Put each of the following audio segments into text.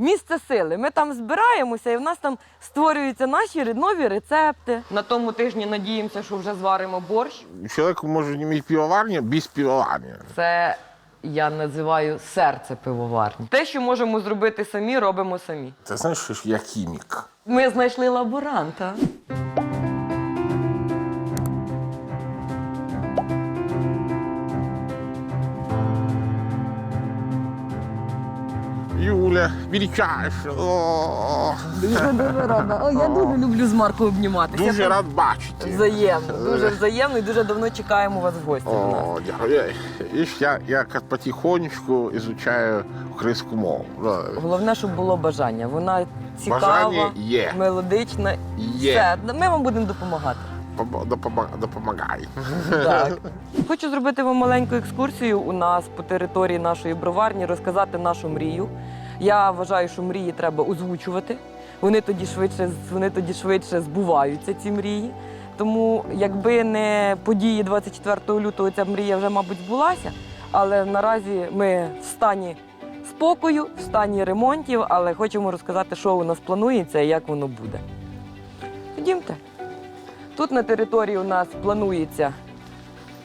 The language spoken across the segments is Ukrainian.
місце сили. Ми там збираємося, і в нас там створюються наші нові рецепти. На тому тижні надіємося, що вже зваримо борщ. Чоловік може не мати пивоварню без пивоварни. Це я називаю серце пивоварні. Те, що можемо зробити самі, робимо самі. Це знаєш, що ж я хімік. Ми знайшли лаборанта. Величайше. О, Дуже дуже рада. О, я дуже люблю з Маркою обніматися. Дуже рад бачити. Взаємно, дуже взаємно і дуже давно чекаємо вас в гості. до нас. О, дякую. Видиш, я, я як потихонечку изучаю українську мову. Да. Головне, щоб було бажання. Вона цікава, Бажання є. мелодична. Є. Все, ми вам будемо допомагати. Пом- допома- Допомагай. Так. Хочу зробити вам маленьку екскурсію у нас по території нашої броварні, розказати нашу мрію. Я вважаю, що мрії треба озвучувати. Вони тоді швидше, вони тоді швидше збуваються, ці мрії. Тому, якби не події 24 лютого, ця мрія вже, мабуть, збулася. Але наразі ми в стані спокою, в стані ремонтів, але хочемо розказати, що у нас планується і як воно буде. Ходімте. Тут на території у нас планується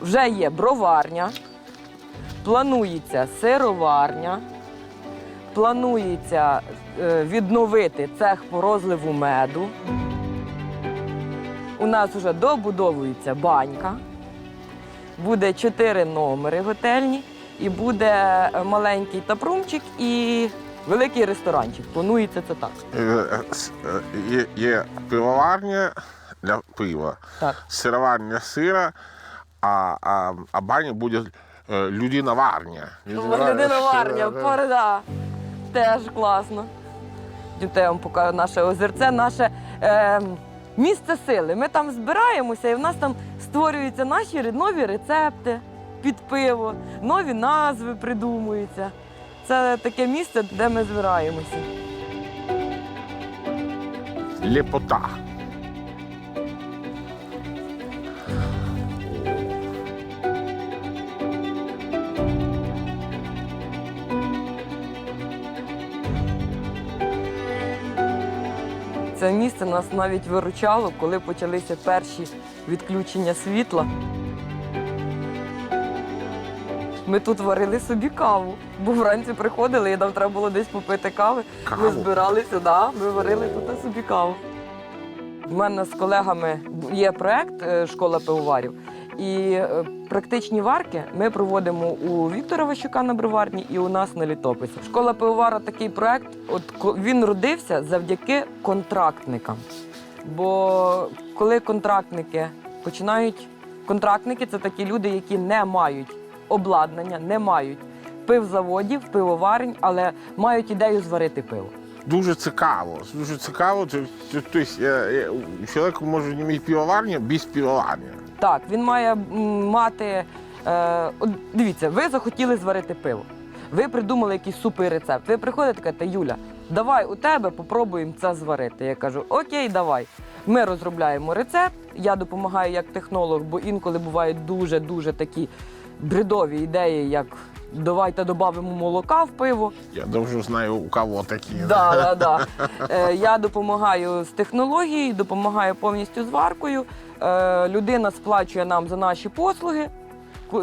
вже є броварня, планується сироварня, планується е, відновити цех по розливу меду. У нас вже добудовується банька, буде чотири номери готельні, і буде маленький тапрумчик і великий ресторанчик. Планується це так. Е, е, Є, є пивоварня для пива, Так. сироварня сира, а, а, а баня буде е, людина-варня. Людина варня, порода. Теж класно. Дітей вам покажу наше озерце, наше е, місце сили. Ми там збираємося, і в нас там створюються наші нові рецепти під пиво, нові назви придумуються. Це таке місце, де ми збираємося. Лепота. Це місце нас навіть виручало, коли почалися перші відключення світла. Ми тут варили собі каву, бо вранці приходили, і нам треба було десь попити кави. Ми збиралися, да, ми варили тут собі каву. У мене з колегами є проект е, Школа пивоварів. І е, практичні варки ми проводимо у Віктора Ващука на броварні і у нас на літописі. Школа пивовара такий проект. От він родився завдяки контрактникам. Бо коли контрактники починають, контрактники це такі люди, які не мають обладнання, не мають пивзаводів, пивоварень, але мають ідею зварити пиво. Дуже цікаво. Дуже цікаво. То- то- Тобто чоловік може мати пивоварню без пивоварні. Так, він має мати. Е, от дивіться, ви захотіли зварити пиво. Ви придумали якийсь супер рецепт. Ви приходите і кажете, Юля, давай у тебе попробуємо це зварити. Я кажу, окей, давай. Ми розробляємо рецепт. Я допомагаю як технолог, бо інколи бувають дуже-дуже такі бредові ідеї, як давайте додамо молока в пиво. Я дуже знаю, у кого такі. Да, да, да. Е, я допомагаю з технологією, допомагаю повністю з варкою. Е, людина сплачує нам за наші послуги,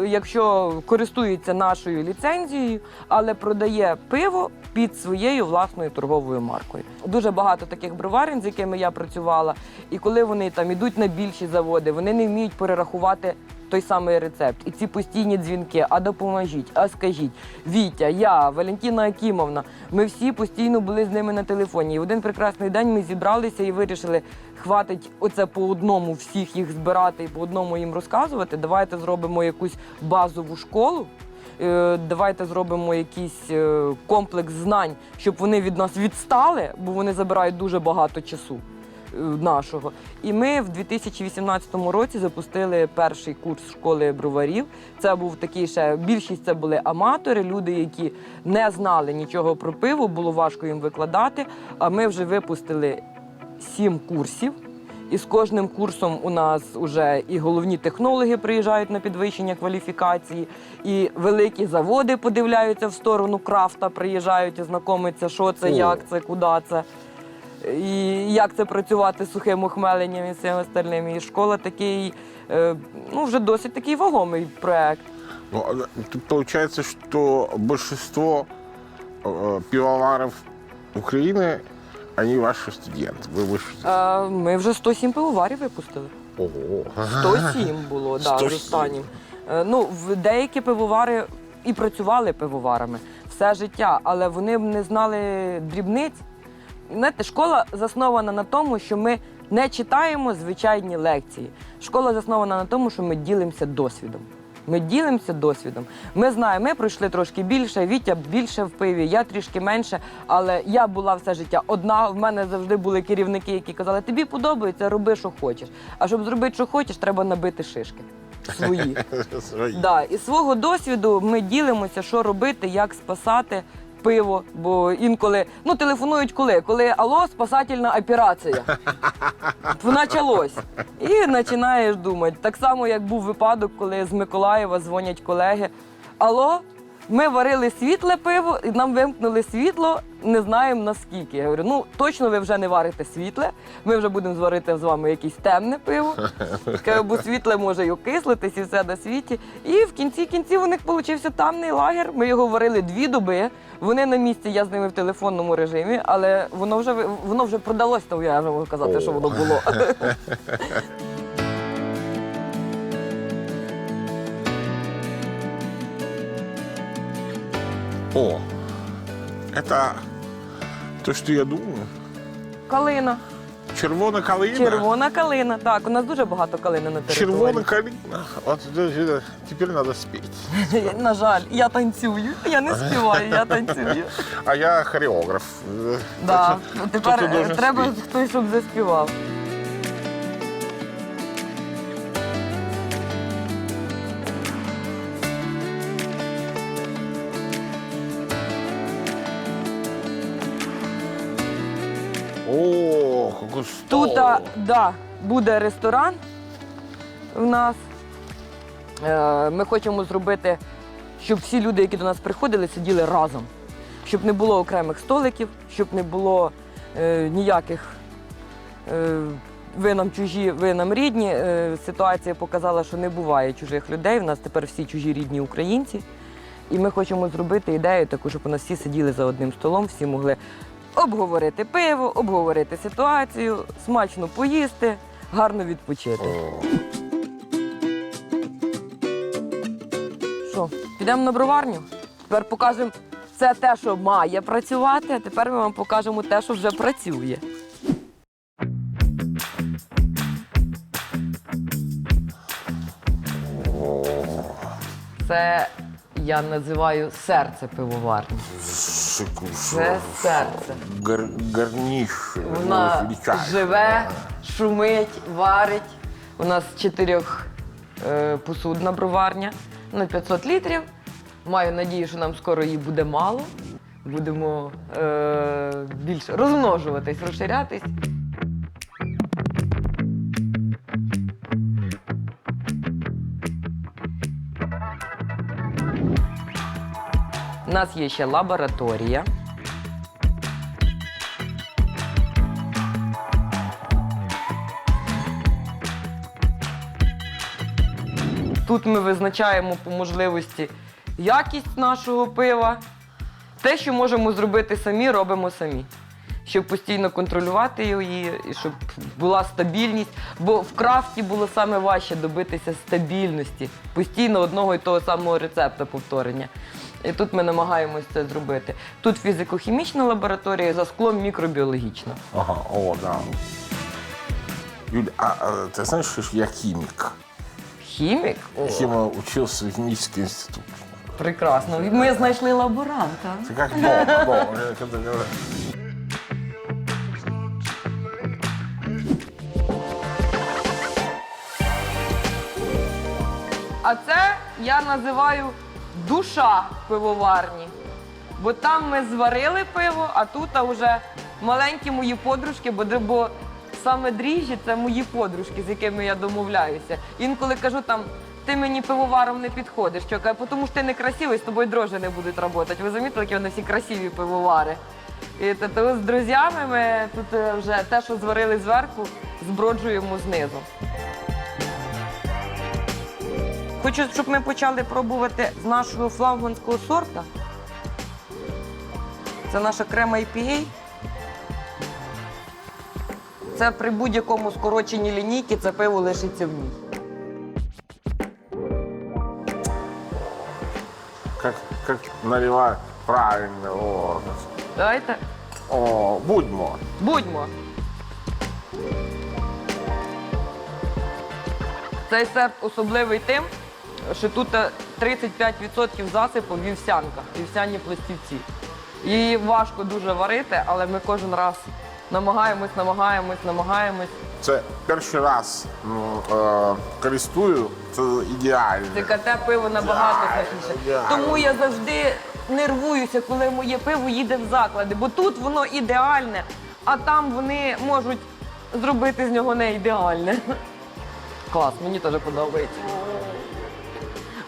якщо користується нашою ліцензією, але продає пиво під своєю власною торговою маркою. Дуже багато таких броварень, з якими я працювала, і коли вони там ідуть на більші заводи, вони не вміють перерахувати. Той самий рецепт, і ці постійні дзвінки, а допоможіть, а скажіть, Вітя, я, Валентина Акімовна, ми всі постійно були з ними на телефоні. І в один прекрасний день ми зібралися і вирішили, хватить оце по одному всіх їх збирати і по одному їм розказувати. Давайте зробимо якусь базову школу. е, Давайте зробимо якийсь е, комплекс знань, щоб вони від нас відстали, бо вони забирають дуже багато часу нашого. І ми в 2018 році запустили перший курс школи броварів. Це був такий ще більшість це були аматори, люди, які не знали нічого про пиво, було важко їм викладати. А ми вже випустили сім курсів. І з кожним курсом у нас вже і головні технологи приїжджають на підвищення кваліфікації, і великі заводи подивляються в сторону крафта, приїжджають і знайомиться, що це, як це, куди це І як це працювати з сухим ухмеленням і всім остальним. І школа такий, е, ну вже досить такий вагомий проект. Ну, а, тут получается, что большинство э, пивоваров Украины, они ваши студенты. Вы вышли. Е, Ми вже 107 пивоварів випустили. Ого. 107 було, да, з 107. останнім. Е, Ну, в- деякі пивовари і працювали пивоварами все життя, але вони б не знали дрібниць. Знаєте, школа заснована на тому, що ми не читаємо звичайні лекції. Школа заснована на тому, що ми ділимося досвідом. Ми ділимося досвідом. Ми знаємо, ми пройшли трошки більше, Вітя більше в пиві, я трішки менше. Але я була все життя одна. В мене завжди були керівники, які казали, тобі подобається, роби, що хочеш. А щоб зробити, що хочеш, треба набити шишки свої. Свои. Да, і свого досвіду ми ділимося, що робити, як спасати пиво. Бо інколи ну телефонують коли? Коли алло, спасательна операція. Почалось. І починаєш думати. Так само, як був випадок, коли з Миколаєва дзвонять колеги. Алло, ми варили світле пиво, і нам вимкнули світло, не знаємо наскільки. Я говорю, ну точно ви вже не варите світле, ми вже будемо зварити з вами якесь темне пиво. Бо світле може й окислитись і все на світі. І в кінці кінців у них получився тамний лагер. Ми його варили дві доби. Вони на місці, я з ними в телефонному режимі, але воно вже воно вже продалось, то я можу казати, що воно було. О, это то, что я думаю. Калина. Червона калина. Червона калина. Так, у нас дуже багато калини на території. Червона калина. Вот это- это- теперь надо спеть. На жаль, я танцюю. Я не співаю, я танцюю. А я хореограф. Э, Да. так что Ну, Тепер кто-то е, должен треба спеть. хтось, щоб заспівав. О, какой стол. Тут да, буде ресторан у нас. Е, Ми хочемо зробити, щоб всі люди, які до нас приходили, сиділи разом. Щоб не було окремих столиків, щоб не було е, ніяких е, ви нам чужі, ви нам рідні. Е, ситуація показала, що не буває чужих людей. У нас тепер всі чужі рідні українці. І ми хочемо зробити ідею таку, щоб у нас всі сиділи за одним столом, всі могли обговорити пиво, обговорити ситуацію, смачно поїсти, гарно відпочити. Що, підемо на броварню? Тепер покажемо це те, що має працювати, а тепер ми вам покажемо те, що вже працює. Це я називаю серце пивоварні. Шику- Це серце. Гар, гарниш. Вона величайший. живе, шумить, варить. У нас чотирьох е, посудна броварня на 500 літрів. Маю надію, що нам скоро її буде мало. Будемо е, більше розмножуватись, розширятись. У нас є ще лабораторія. Тут ми визначаємо по можливості якість нашого пива. Те, що можемо зробити самі, робимо самі. Щоб постійно контролювати її, і щоб була стабільність. Бо в крафті було саме важче добитися стабільності, постійно одного і того самого рецепта повторення. І тут ми намагаємось це зробити. Тут фізико-хімічна лабораторія, за склом мікробіологічна. Ага, о, да. Юля, а, а ты знаешь, что я химик? Хімік? О, учился в химический институт. прекрасно. Ми знайшли лаборанта. Ты как дома, дома, я когда говорю. А це я називаю душа пивоварні. Бо там ми зварили пиво, а тут вже маленькі мої подружки, бо, саме дріжджі це мої подружки, з якими я домовляюся. Інколи кажу там. Ти мені пивоваром не підходиш, що тому що ти не красивий, з тобою дрожжі не будуть працювати. Ви замітили, які вони всі красиві пивовари. І то з друзями ми тут е, вже те, що зварили зверху, зброджуємо знизу. Хочу, щоб ми почали пробувати з нашого флагманського сорта. Це наша крема IPA. Це при будь-якому скороченні лінійки це пиво лишиться в ній. Как, как наливать правильно. О, Давайте о будьмо. будьмо. Цей серп особливий тим, що тут е, 35% засипу вівсянка, вівсяні пластівці. Її важко дуже варити, але ми кожен раз намагаємось, намагаємось, намагаємось. Це перший раз ну, е, користую, це ідеально. ТКТ пиво набагато смачніше. Тому я завжди нервуюся, коли моє пиво їде в заклади, бо тут воно ідеальне, а там вони можуть зробити з нього не ідеальне. Клас, мені теж подобається.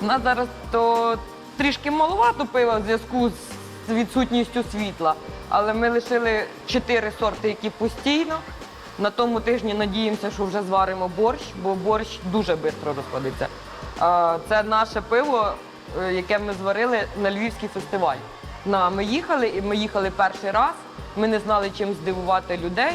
У нас зараз то трішки маловато пива в зв'язку з відсутністю світла, але ми лишили чотири сорти, які постійно. На тому тижні надіємося, що вже зваримо борщ, бо борщ дуже швидко розходиться. Це наше пиво, е, яке ми зварили на Львівський фестиваль. Ми їхали, і ми їхали перший раз. Ми не знали, чим здивувати людей.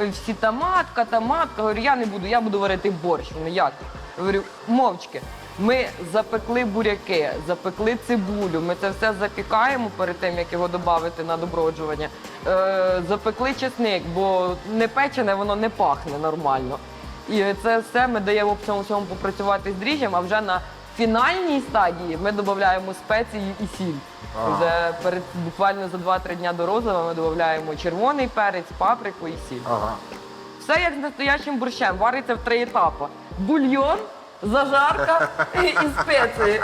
Е, Всі таматка, таматка. Говорю, я не буду, я буду варити борщ. Вони як? Говорю, мовчки. Ми запекли буряки, запекли цибулю. Ми це все запікаємо перед тим, як його додати на доброджування. Е, запекли чесник, бо не печене, воно не пахне нормально. І це все ми даємо в цьому всьому попрацювати з дріжджем, а вже на фінальній стадії ми додаємо спеції і сіль. Вже перед буквально за 2-3 дня до розлива ми додаємо червоний перець, паприку і сіль. Ага. Все як з настоящим борщем, вариться в три етапи: бульйон, зажарка і і спеції.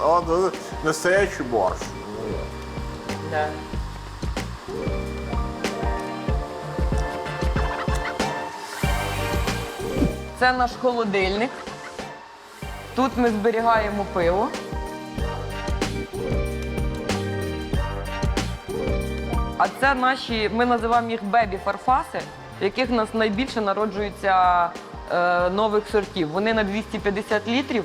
О, ну, настоящий борщ. Да. Це наш холодильник. Тут ми зберігаємо пиво. А це наші, ми називаємо їх бебі-фарфаси, в яких у нас найбільше народжується нових сортів. Вони на 250 літрів,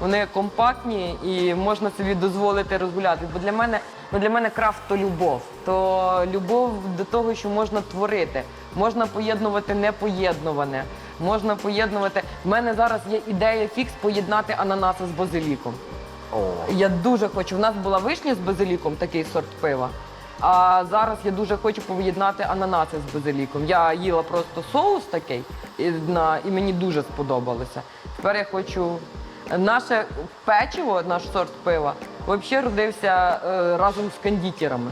вони компактні і можна собі дозволити розгуляти. Бо для мене, ну для мене крафт то любов. То любов до того, що можна творити. Можна поєднувати непоєднуване. Можна поєднувати. У мене зараз є ідея фікс поєднати ананаси з базиліком. Я дуже хочу. У нас була вишня з базиліком, такий сорт пива. А зараз я дуже хочу поєднати ананаси з базиліком. Я їла просто соус такий, і, на, і мені дуже сподобалося. Тепер я хочу. Наше печиво, наш сорт пива, взагалі родився е, разом з кондитерами.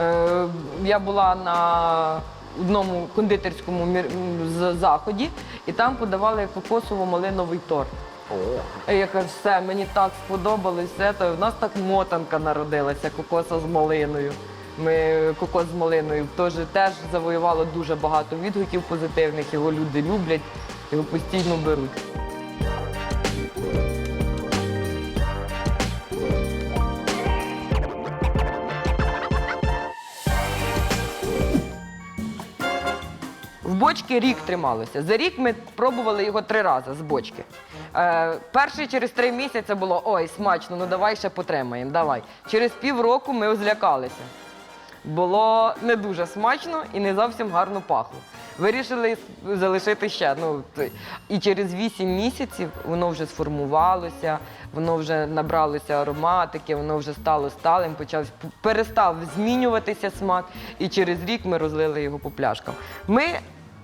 Е, я була на одному кондитерському мір- м, з- заході, і там подавали кокосово-малиновий торт. І Я кажу, все, мені так сподобалось все. То в нас так мотанка народилася, кокоса з малиною. Ми кокос з малиною теж, теж завоювало дуже багато відгуків позитивних. Його люди люблять, його постійно беруть. В бочки рік трималося. За рік ми пробували його три рази з бочки. Е, перший через три місяці було ой, смачно, ну давай ще потримаємо, давай. Через півроку ми злякалися. Було не дуже смачно і не зовсім гарно пахло. Вирішили залишити ще. Ну, і через вісім місяців воно вже сформувалося, воно вже набралося ароматики, воно вже стало сталим, почав перестав змінюватися смак. І через рік ми розлили його по пляшкам. Ми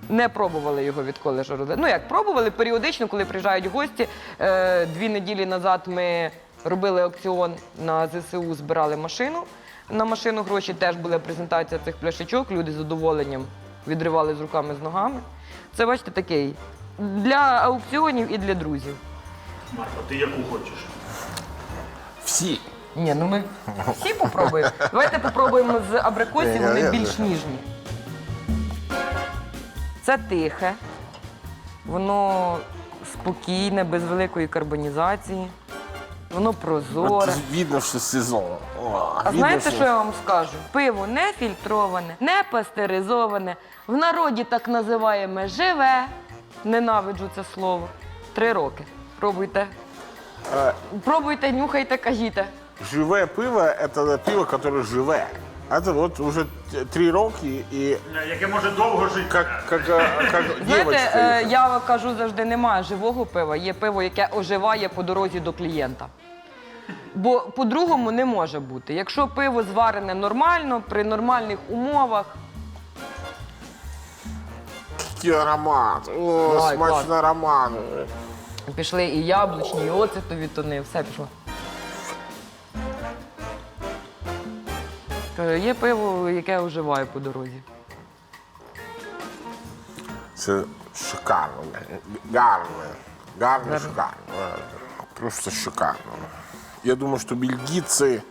не пробували його відколи ж розлили. Ну як пробували періодично, коли приїжджають гості. Е, дві неділі назад ми робили аукціон на ЗСУ, збирали машину. На машину гроші теж була презентація цих пляшечок. Люди з задоволенням відривали з руками з ногами. Це, бачите, такий для аукціонів і для друзів. Марко, ти яку хочеш? Всі. Ні, ну ми всі попробуємо. Давайте попробуємо з абрикосів, вони більш ніжні. Це тихе, воно спокійне, без великої карбонізації, воно прозоре. Вот видно, що сезон. О, А видно, знаєте, що я вам скажу? Пиво не фільтроване, не пастеризоване. В народі так називаємо живе. Ненавиджу це слово. Три роки. Пробуйте. Е. Пробуйте, нюхайте, кажіть. Живе пиво – это пиво, которое живе. Это вот уже три роки и Яке може довго жити. как, как, э, как Знаєте, е, я кажу завжди, немає живого пива, є пиво, яке оживає по дорозі до клієнта. Бо по-другому не може бути. Якщо пиво зварене нормально, при нормальних умовах, Який аромат. О, Ой, смачний клас. аромат. пішли і яблучні, і оцетові тони, все пішло. Кажу, Є пиво, яке оживає по дорозі. Це шикарно. Гарно. Гарно, шикарно. Просто шикарно. Я думаю, что бельгийцы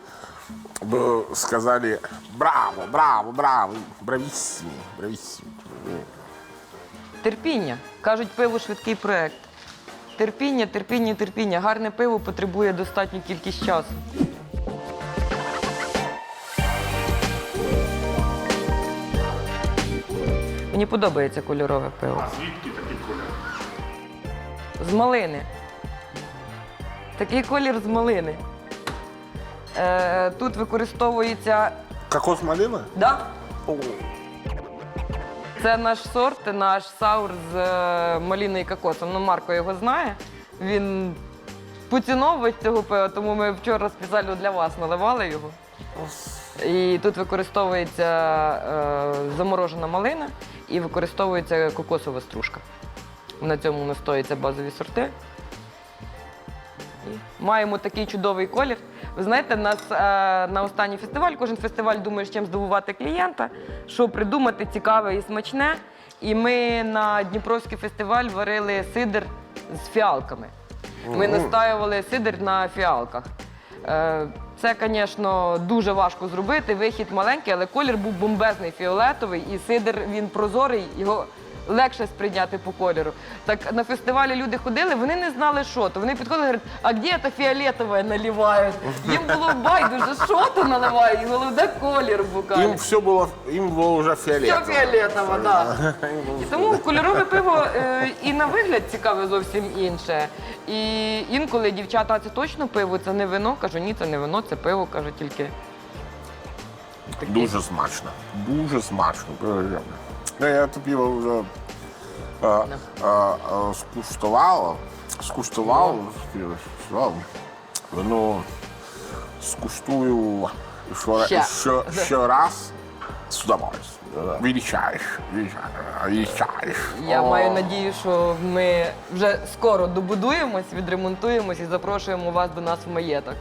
бы сказали браво, браво, браво, брависсимо, брависсимо. Терпіння. Кажуть, пиво швидкий проект. Терпіння, терпіння, терпіння. Гарне пиво потребує достатню кількість часу. Мені подобається кольорове пиво. А звідки такий колір? З малини. Такий колір з малини. Е, тут використовується. Кокос малина? Да? О, Це наш сорт, наш саур з е, маліною і кокосом. Ну, Марко його знає. Він поціновувач цього пива, тому ми вчора спеціально для вас наливали його. І тут використовується е, заморожена малина і використовується кокосова стружка. На цьому настоїться базові сорти. І Маємо такий чудовий колір. Ви знаєте, нас е, на останній фестиваль, кожен фестиваль думає, чим здивувати клієнта, що придумати цікаве і смачне. І ми на Дніпровський фестиваль варили сидр з фіалками. Ми настаювали сидр на фіалках. Е, Це, звісно, дуже важко зробити. Вихід маленький, але колір був бомбезний фіолетовий, і сидр він прозорий, його легше сприйняти по кольору. Так на фестивалі люди ходили, вони не знали, що то. Вони підходили і говорять, а де це фіолетове наливають? Їм було байдуже, що то наливають, і головне колір в бокалі. Им все было, им было уже Все фиолетово. фіолетово, так. І тому кольорове пиво е, і на вигляд цікаве зовсім інше. І інколи дівчата, «А це точно пиво, це не вино. Кажу, ні, це не вино, це пиво, кажу, тільки. таке». Дуже смачно. Дуже смачно. Ну, я пиво вже а, а, а, скуштував. Скуштував. скуштував. Ну, скуштую ще, Ще. ще, ще раз. Величаєш, величаєш, величаєш. Я О. маю надію, що ми вже скоро добудуємось, відремонтуємось і запрошуємо вас до нас в маєток.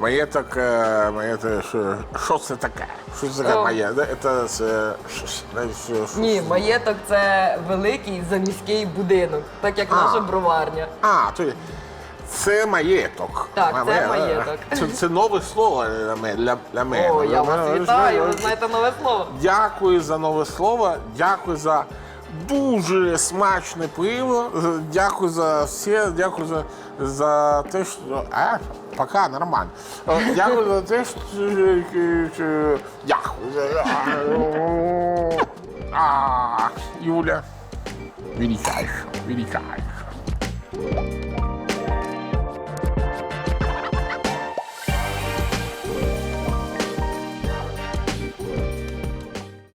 Маєток, е, маєток, що, що це таке? Що це таке маєток? Це, це, Ні, маєток це великий заміський будинок, так як наша броварня. А, то це маєток. Так, це маєток. Це, це нове слово для мене. Для, для мене. О, я вас вітаю, ви знаєте нове слово. Дякую за нове слово, дякую за дуже смачне пиво, дякую за все, дякую за, за те, що. А, пока нормально. Я Дякую за те, що. що- Дякую. за- А, Юля, величайша, величайша.